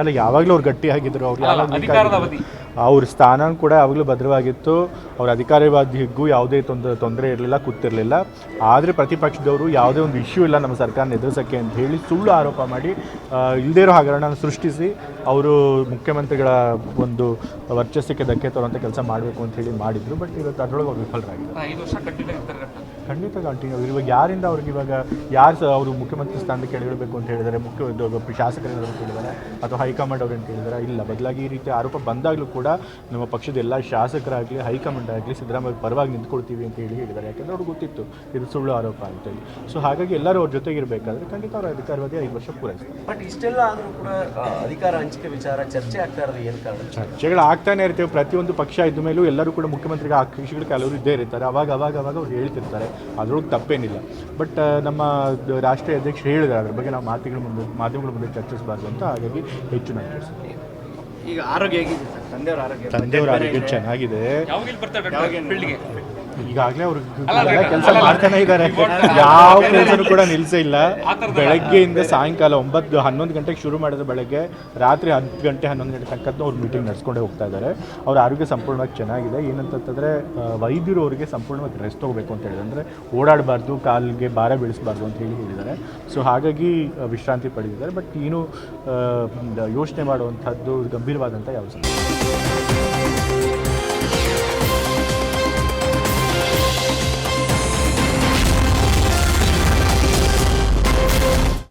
ಅಲ್ಲ ಯಾವಾಗಲೂ ಅವ್ರು ಗಟ್ಟಿಯಾಗಿದ್ರು ಅವ್ರು ಯಾವಾಗ ಅವ್ರ ಸ್ಥಾನ ಕೂಡ ಯಾವಾಗಲೂ ಭದ್ರವಾಗಿತ್ತು. ಅವ್ರ ಅಧಿಕಾರವಾದಿಗೂ ಯಾವುದೇ ತೊಂದರೆ ತೊಂದರೆ ಇರಲಿಲ್ಲ ಕೂತಿರಲಿಲ್ಲ. ಆದರೆ ಪ್ರತಿಪಕ್ಷದವರು ಯಾವುದೇ ಒಂದು ಇಶ್ಯೂ ಇಲ್ಲ ನಮ್ಮ ಸರ್ಕಾರನ ಎದುರಿಸೋಕ್ಕೆ ಅಂತ ಹೇಳಿ ಸುಳ್ಳು ಆರೋಪ ಮಾಡಿ ಇಲ್ಲದೇ ಇರೋ ಹಗರಣ ಸೃಷ್ಟಿಸಿ ಅವರು ಮುಖ್ಯಮಂತ್ರಿಗಳ ಒಂದು ವರ್ಚಸ್ಸಿಗೆ ಧಕ್ಕೆ ತರುವಂಥ ಕೆಲಸ ಮಾಡಬೇಕು ಅಂತ ಹೇಳಿ ಮಾಡಿದ್ರು. ಬಟ್ ಇವತ್ತು ಅದರೊಳಗೆ ವಿಫಲರಾಗಿದೆ ವಿಫಲರಾಗಿದ್ದಾರೆ. ಖಂಡಿತ ಕಂಟಿನ್ಯೂ ಇವಾಗ ಯಾರಿಂದ ಅವ್ರಿಗೆ ಇವಾಗ ಯಾರು ಸಹ ಅವರು ಮುಖ್ಯಮಂತ್ರಿ ಸ್ಥಾನಕ್ಕೆ ಕೆಳಗಿಡಬೇಕು ಅಂತ ಹೇಳಿದರೆ ಮುಖ್ಯ ಶಾಸಕರಿಂದ ಶಾಸಕರೇನಾದ್ರು ಅಂತ ಹೇಳಿದ್ದಾರೆ ಅಥವಾ ಹೈಕಮಾಂಡ್ ಅವ್ರು ಅಂತ ಹೇಳಿದ್ದಾರೆ ಇಲ್ಲ. ಬದಲಾಗಿ ಈ ರೀತಿ ಆರೋಪ ಬಂದಾಗಲೂ ಕೂಡ ನಮ್ಮ ಪಕ್ಷದ ಎಲ್ಲ ಶಾಸಕರಾಗಲಿ ಹೈಕಮಾಂಡ್ ಆಗಲಿ ಸಿದ್ದರಾಮಯ್ಯ ಪರವಾಗಿ ನಿಂತ್ಕೊಳ್ತೀವಿ ಅಂತ ಹೇಳಿ ಹೇಳಿದ್ದಾರೆ. ಯಾಕಂದ್ರೆ ಅವ್ರಿಗೆ ಗೊತ್ತಿತ್ತು ಇದು ಸುಳ್ಳು ಆರೋಪ ಅಂತೇಳಿ ಸೊ ಹಾಗಾಗಿ ಎಲ್ಲರೂ ಅವ್ರ ಜೊತೆಗಿರಬೇಕಾದ್ರೆ ಖಂಡಿತ ಅವರ ಅಧಿಕಾರವಾಗಿ ಐದು ವರ್ಷ ಪೂರೈಸ್ತಾರೆ. ಬಟ್ ಇಷ್ಟೆಲ್ಲ ಆದರೂ ಕೂಡ ಅಧಿಕಾರ ಹಂಚಿಕೆ ವಿಚಾರ ಚರ್ಚೆ ಆಗ್ತಾ ಇರೋದು ಏನು ಕಾರಣ? ಚರ್ಚೆಗಳು ಆಗ್ತಾನೆ ಇರ್ತೇವೆ. ಪ್ರತಿಯೊಂದು ಪಕ್ಷ ಇದ್ದ ಮೇಲೂ ಎಲ್ಲರೂ ಕೂಡ ಮುಖ್ಯಮಂತ್ರಿಗೆ ಆಕಾಂಕ್ಷಿಗಳು ಕೆಲವರು ಇದ್ದೇ ಇರ್ತಾರೆ. ಅವಾಗ ಅವಾಗ ಅವಾಗ ಅವ್ರು ಹೇಳ್ತಿರ್ತಾರೆ. ಅದ್ರೊಳಗೆ ತಪ್ಪೇನಿಲ್ಲ. ಬಟ್ ನಮ್ಮ ರಾಷ್ಟ್ರೀಯ ಅಧ್ಯಕ್ಷರು ಹೇಳಿದ್ದಾರೆ ಅದ್ರ ಬಗ್ಗೆ ನಾವು ಮಾತುಗಳ ಮುಂದೆ ಮಾಧ್ಯಮಗಳ ಮುಂದೆ ಚರ್ಚಿಸಬಾರ್ದು ಅಂತ ಹಾಗಾಗಿ ಹೆಚ್ಚು ನಾನು ಈಗ ಆರೋಗ್ಯ ತಂದೆಯವರ ಆರೋಗ್ಯ ತಂದೆಯವರ ಆರೋಗ್ಯ ಚೆನ್ನಾಗಿದೆ. ಈಗಾಗಲೇ ಅವ್ರು ಕೆಲಸ ಮಾಡ್ತಾನೆ ಇದ್ದಾರೆ ಯಾವ ಕೆಲಸನೂ ಕೂಡ ನಿಲ್ಸೇ ಇಲ್ಲ. ಬೆಳಗ್ಗೆಯಿಂದ ಸಾಯಂಕಾಲ ಒಂಬತ್ತು ಹನ್ನೊಂದು ಗಂಟೆಗೆ ಶುರು ಮಾಡಿದ್ರೆ ಬೆಳಗ್ಗೆ ರಾತ್ರಿ ಹತ್ತು ಗಂಟೆ ಹನ್ನೊಂದು ಗಂಟೆ ತನಕ ಅವ್ರು ಮೀಟಿಂಗ್ ನಡೆಸ್ಕೊಂಡೇ ಹೋಗ್ತಾ ಇದ್ದಾರೆ ಅವ್ರ ಆರೋಗ್ಯ ಸಂಪೂರ್ಣವಾಗಿ ಚೆನ್ನಾಗಿದೆ. ಏನಂತಂತಂದರೆ ವೈದ್ಯರು ಅವರಿಗೆ ಸಂಪೂರ್ಣವಾಗಿ ರೆಸ್ಟ್ ತೊಗೋಬೇಕು ಅಂತ ಹೇಳಿದ್ರೆ. ಅಂದರೆ ಓಡಾಡಬಾರ್ದು ಕಾಲಿಗೆ ಭಾರ ಬೀಳಿಸಬಾರ್ದು ಅಂತ ಹೇಳಿ ಹೇಳಿದ್ದಾರೆ. ಸೊ ಹಾಗಾಗಿ ವಿಶ್ರಾಂತಿ ಪಡೆದಿದ್ದಾರೆ. ಬಟ್ ಏನು ಯೋಚನೆ ಮಾಡುವಂಥದ್ದು ಗಂಭೀರವಾದಂಥ ಯಾವ ಸಮಸ್ಯೆ.